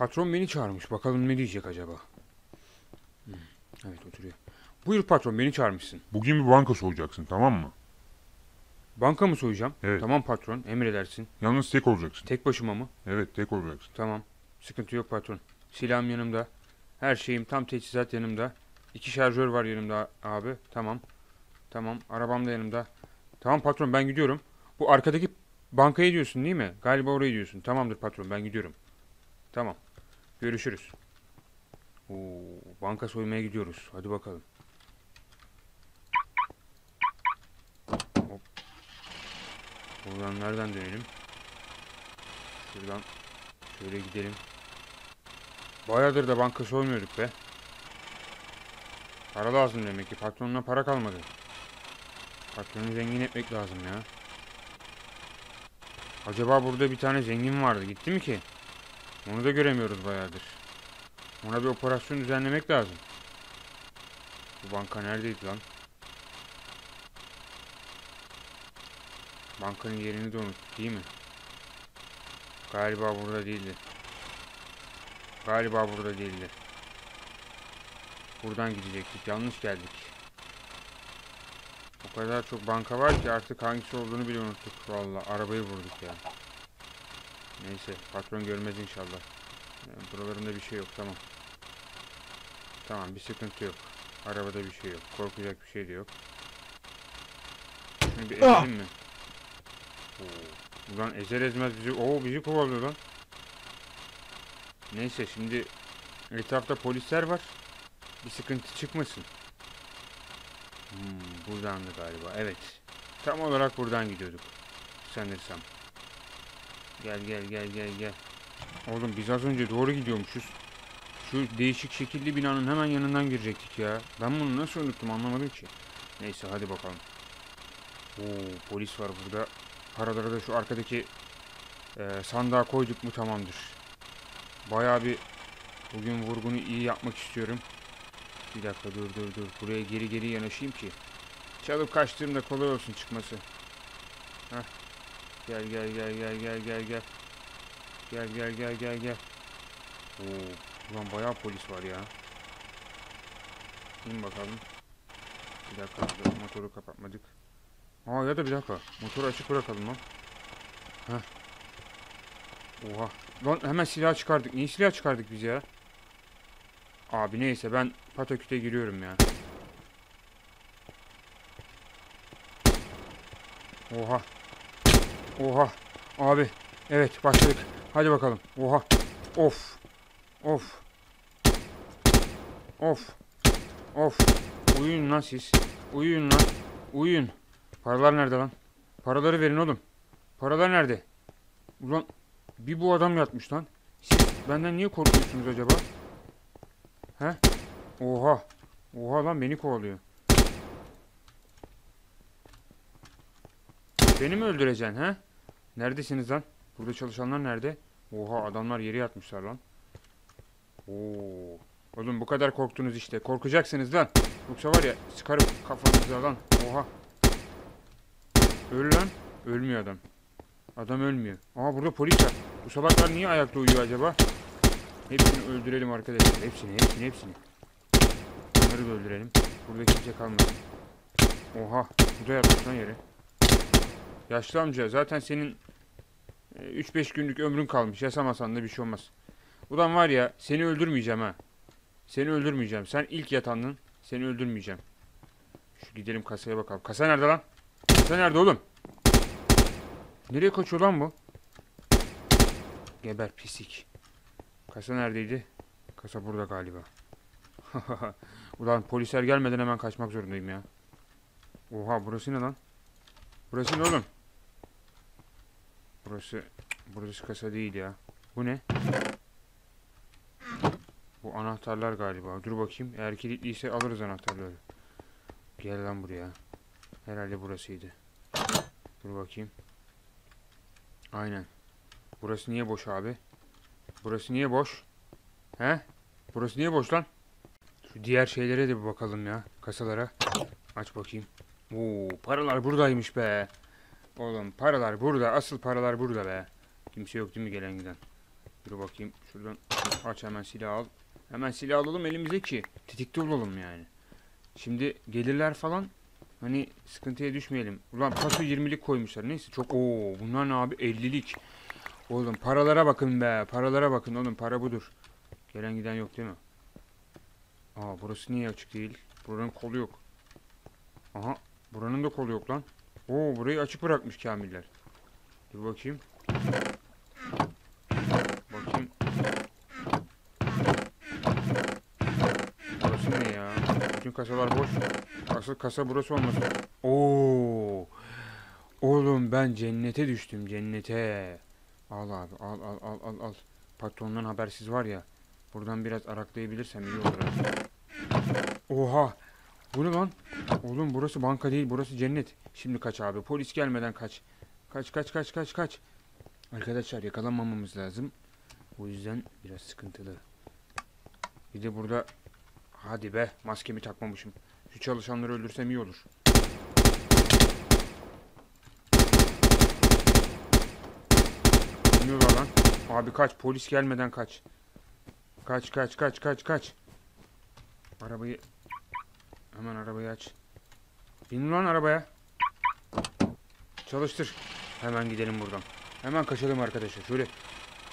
Patron beni çağırmış. Bakalım ne diyecek acaba? Hmm, Evet oturuyor. Buyur patron beni çağırmışsın. Bugün bir banka soyacaksın tamam mı? Banka mı soyacağım? Evet. Tamam patron emredersin. Yalnız tek olacaksın. Tek başıma mı? Evet tek olacaksın. Tamam. Sıkıntı yok patron. Silahım yanımda. Her şeyim tam teçhizat yanımda. İki şarjör var yanımda abi. Tamam. Tamam. Arabam da yanımda. Tamam patron ben gidiyorum. Bu arkadaki bankaya diyorsun değil mi? Galiba oraya diyorsun. Tamamdır patron ben gidiyorum. Tamam. Görüşürüz. Oo, banka soymaya gidiyoruz. Hadi bakalım. Hop. Buradan nereden dönelim? Şuradan şöyle gidelim. Bayağıdır da banka soymuyorduk be. Para lazım demek ki. Patronuna para kalmadı. Patronu zengin etmek lazım ya. Acaba burada bir tane zengin vardı. Gitti mi ki? Onu da göremiyoruz bayağıdır. Ona bir operasyon düzenlemek lazım. Bu banka neredeydi lan? Bankanın yerini de unuttuk değil mi? Galiba burada değildi. Galiba burada değildi. Buradan gidecektik. Yanlış geldik. O kadar çok banka var ki artık hangisi olduğunu bile unuttuk. Vallahi arabayı vurduk ya. Neyse patron görmez inşallah. Yani buralarında bir şey yok tamam. Tamam bir sıkıntı yok. Arabada bir şey yok. Korkacak bir şey de yok. Şunu bir ezelim mi? Oo. Ulan ezer ezmez bizi... Oo bizi kovalıyor lan. Neyse şimdi etrafta polisler var. Bir sıkıntı çıkmasın. Hmm, buradan da galiba. Evet. Tam olarak buradan gidiyorduk. Sanırsam. Gel gel gel gel gel. Oğlum biz az önce doğru gidiyormuşuz. Şu değişik şekilli binanın hemen yanından girecektik ya. Ben bunu nasıl unuttum anlamadım ki. Neyse hadi bakalım. Oo polis var burada. Paraları da şu arkadaki eee sandığa koyduk mu tamamdır. Bayağı bir bugün vurgunu iyi yapmak istiyorum. Bir dakika dur dur dur. Buraya geri geri yanaşayım ki. Çalıp kaçtığımda kolay olsun çıkması. Heh. Gel gel gel gel gel gel gel. Gel gel gel gel gel. Oo, ulan bayağı polis var ya. İn bakalım. Bir dakika dur, motoru kapatmadık. Aa ya da bir dakika. Motoru açık bırakalım lan. Heh. Oha. Lan hemen silah çıkardık. Niye silah çıkardık biz ya? Abi neyse ben pataküte giriyorum ya. Oha. Oha. Abi. Evet başladık. Hadi bakalım. Oha. Of. Of. Of. Of. Uyuyun lan siz. Uyuyun lan. Uyuyun. Paralar nerede lan? Paraları verin oğlum. Paralar nerede? Ulan bir bu adam yatmış lan. Siz benden niye korkuyorsunuz acaba? He? Oha. Oha lan beni kovalıyor. Beni mi öldüreceksin he? Neredesiniz lan? Burada çalışanlar nerede? Oha adamlar yere yatmışlar lan. Oo. Oğlum bu kadar korktunuz işte. Korkacaksınız lan. Yoksa var ya sıkarım kafanıza lan. Oha. Öl lan. Ölmüyor adam. Adam ölmüyor. Aa burada polis var. Bu salaklar niye ayakta uyuyor acaba? Hepsini öldürelim arkadaşlar. Hepsini, hepsini, hepsini. Bunları da öldürelim. Burada kimse kalmasın. Oha. Bu da yatmış lan yere. Yaşlı amca zaten senin 3-5 günlük ömrün kalmış. Yasamasan da bir şey olmaz. Ulan var ya seni öldürmeyeceğim ha. Seni öldürmeyeceğim. Sen ilk yatandın. Seni öldürmeyeceğim. Şu gidelim kasaya bakalım. Kasa nerede lan? Kasa nerede oğlum? Nereye kaçıyor lan bu? Geber pisik. Kasa neredeydi? Kasa burada galiba. Ulan polisler gelmeden hemen kaçmak zorundayım ya. Oha burası ne lan? Burası ne oğlum? Burası burası kasa değil ya. Bu ne? Bu anahtarlar galiba. Dur bakayım. Eğer kilitliyse alırız anahtarları. Gel lan buraya. Herhalde burasıydı. Dur bakayım. Aynen. Burası niye boş abi? Burası niye boş? He? Burası niye boş lan? Şu diğer şeylere de bir bakalım ya. Kasalara. Aç bakayım. Oo, paralar buradaymış be. Oğlum paralar burada. Asıl paralar burada be. Kimse yok değil mi gelen giden? Dur bakayım şuradan aç hemen silah al. Hemen silah alalım elimize ki tetikte olalım yani. Şimdi gelirler falan hani sıkıntıya düşmeyelim. Ulan paso 20'lik koymuşlar. Neyse çok oo bunlar ne abi 50'lik. Oğlum paralara bakın be. Paralara bakın oğlum para budur. Gelen giden yok değil mi? Aa burası niye açık değil? Buranın kolu yok. Aha buranın da kolu yok lan. Oo burayı açık bırakmış Kamiller. Dur bakayım. Bakayım. Burası ne ya? Bütün kasalar boş. Asıl kasa burası olmasın. Oo. Oğlum ben cennete düştüm cennete. Al abi al al al al al. Patrondan habersiz var ya. Buradan biraz araklayabilirsem iyi olur. Oha. Bu ne lan? Oğlum burası banka değil burası cennet. Şimdi kaç abi polis gelmeden kaç. Kaç kaç kaç kaç kaç. Arkadaşlar yakalanmamamız lazım. O yüzden biraz sıkıntılı. Bir de burada hadi be maskemi takmamışım. Şu çalışanları öldürsem iyi olur. Bilmiyorlar lan. Abi kaç polis gelmeden kaç. Kaç kaç kaç kaç kaç. Arabayı hemen arabayı aç. Bin lan arabaya. Çalıştır. Hemen gidelim buradan. Hemen kaçalım arkadaşlar. Şöyle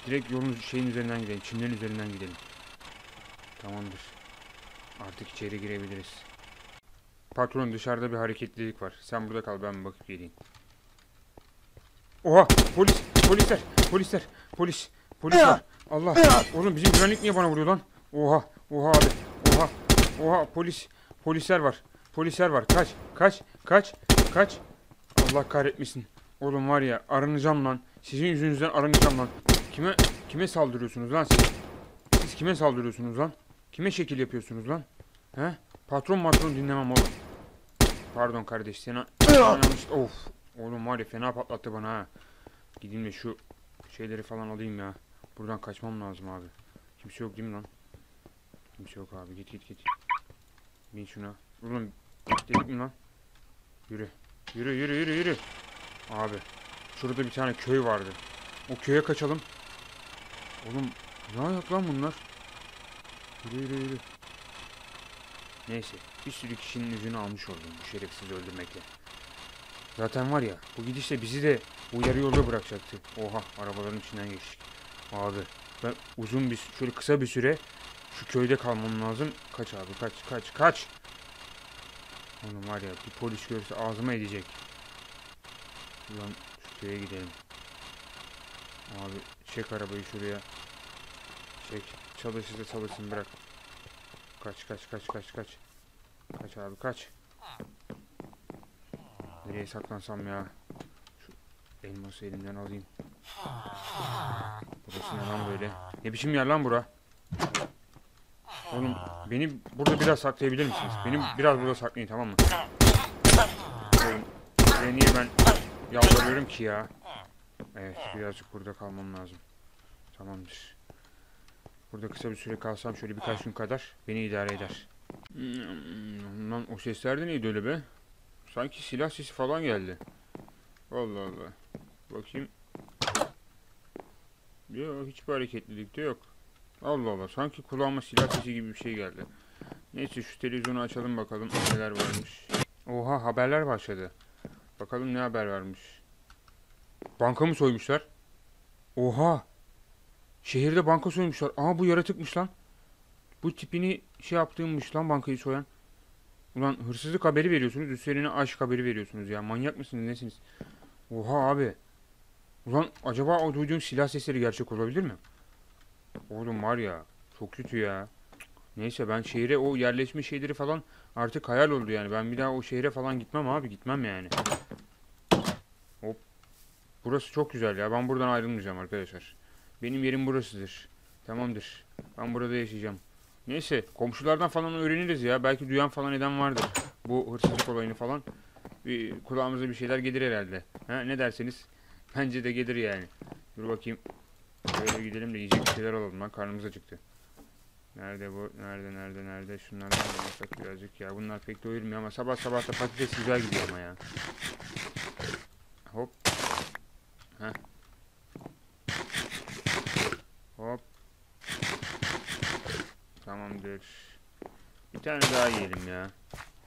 direkt yolun şeyin üzerinden gidelim. Çimlerin üzerinden gidelim. Tamamdır. Artık içeri girebiliriz. Patron dışarıda bir hareketlilik var. Sen burada kal ben bakıp geleyim. Oha polis polisler polisler polis polis var. Allah oğlum bizim güvenlik niye bana vuruyor lan? Oha oha abi oha oha polis polisler var. Polisler var. Kaç kaç kaç kaç. Allah kahretmesin. Oğlum var ya aranacağım lan. Sizin yüzünüzden aranacağım lan. Kime kime saldırıyorsunuz lan siz? Siz kime saldırıyorsunuz lan? Kime şekil yapıyorsunuz lan? He? Patron matron dinlemem oğlum. Pardon kardeş sana yanlış. Of. Oğlum var ya fena patlattı bana ha. Gideyim de şu şeyleri falan alayım ya. Buradan kaçmam lazım abi. Kimse yok değil mi lan? Kimse yok abi. Git git git. Bin şuna. Oğlum dedik mi lan? Yürü. Yürü yürü yürü yürü. Abi. Şurada bir tane köy vardı. O köye kaçalım. Oğlum ne ayak lan bunlar? Yürü yürü yürü. Neyse. Bir sürü kişinin yüzünü almış oldum bu şerefsizi öldürmekle. Zaten var ya bu gidişle bizi de bu yarı yolda bırakacaktı. Oha arabaların içinden geçtik. Abi ben uzun bir şöyle kısa bir süre şu köyde kalmam lazım. Kaç abi kaç kaç kaç. Oğlum var ya bir polis görse ağzıma edecek. Ulan şu köye gidelim. Abi çek arabayı şuraya. Çek. Çalışırsa çalışsın bırak. Kaç kaç kaç kaç kaç. Kaç abi kaç. Nereye saklansam ya? Şu elması elimden alayım. Burası ne lan böyle? Ne biçim yer lan bura? Oğlum beni burada biraz saklayabilir misiniz? Beni biraz burada saklayın tamam mı? Oğlum buraya niye ben yalvarıyorum ki ya? Evet birazcık burada kalmam lazım. Tamamdır. Burada kısa bir süre kalsam şöyle birkaç gün kadar beni idare eder. Lan o sesler de neydi öyle be? Sanki silah sesi falan geldi. Allah Allah. Bakayım. Yok hiçbir hareketlilik de yok. Allah Allah sanki kulağıma silah sesi gibi bir şey geldi. Neyse şu televizyonu açalım bakalım neler varmış. Oha haberler başladı. Bakalım ne haber varmış. Banka mı soymuşlar? Oha. Şehirde banka soymuşlar. Aa bu yaratıkmış lan. Bu tipini şey yaptığımmış lan bankayı soyan. Ulan hırsızlık haberi veriyorsunuz. Üstlerine aşk haberi veriyorsunuz ya. Manyak mısınız nesiniz? Oha abi. Ulan acaba o duyduğum silah sesleri gerçek olabilir mi? Oğlum var ya. Çok kötü ya. Neyse ben şehre o yerleşme şeyleri falan artık hayal oldu yani. Ben bir daha o şehre falan gitmem abi. Gitmem yani. Hop. Burası çok güzel ya. Ben buradan ayrılmayacağım arkadaşlar. Benim yerim burasıdır. Tamamdır. Ben burada yaşayacağım. Neyse komşulardan falan öğreniriz ya. Belki duyan falan eden vardır. Bu hırsızlık olayını falan. Bir, kulağımıza bir şeyler gelir herhalde. Ha, ne derseniz. Bence de gelir yani. Dur bakayım. Böyle gidelim de yiyecek şeyler alalım lan. Karnımız acıktı. Nerede bu? Nerede nerede nerede? Şunlardan da alsak birazcık ya. Bunlar pek doyurmuyor ama sabah sabah da patates güzel gidiyor ama ya. Hop. Heh. Hop. Tamamdır. Bir tane daha yiyelim ya.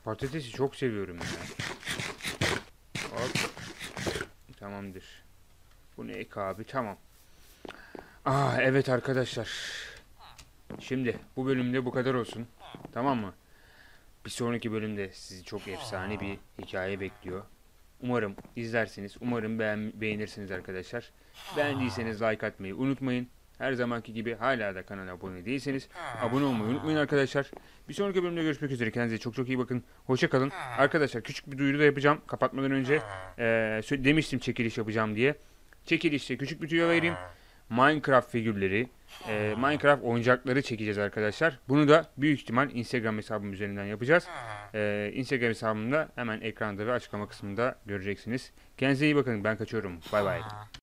Patatesi çok seviyorum ya. Hop. Tamamdır. Bu ne ek abi? Tamam. Aa evet arkadaşlar. Şimdi bu bölümde bu kadar olsun. Tamam mı? Bir sonraki bölümde sizi çok efsane bir hikaye bekliyor. Umarım izlersiniz. Umarım beğen beğenirsiniz arkadaşlar. Beğendiyseniz like atmayı unutmayın. Her zamanki gibi hala da kanala abone değilseniz abone olmayı unutmayın arkadaşlar. Bir sonraki bölümde görüşmek üzere. Kendinize çok çok iyi bakın. Hoşça kalın. Arkadaşlar küçük bir duyuru da yapacağım. Kapatmadan önce sö- demiştim çekiliş yapacağım diye. Çekilişte küçük bir tüyo vereyim. Minecraft figürleri, eee, Minecraft oyuncakları çekeceğiz arkadaşlar. Bunu da büyük ihtimal Instagram hesabım üzerinden yapacağız. Eee, Instagram hesabımda hemen ekranda ve açıklama kısmında göreceksiniz. Kendinize iyi bakın. Ben kaçıyorum. Bay bay.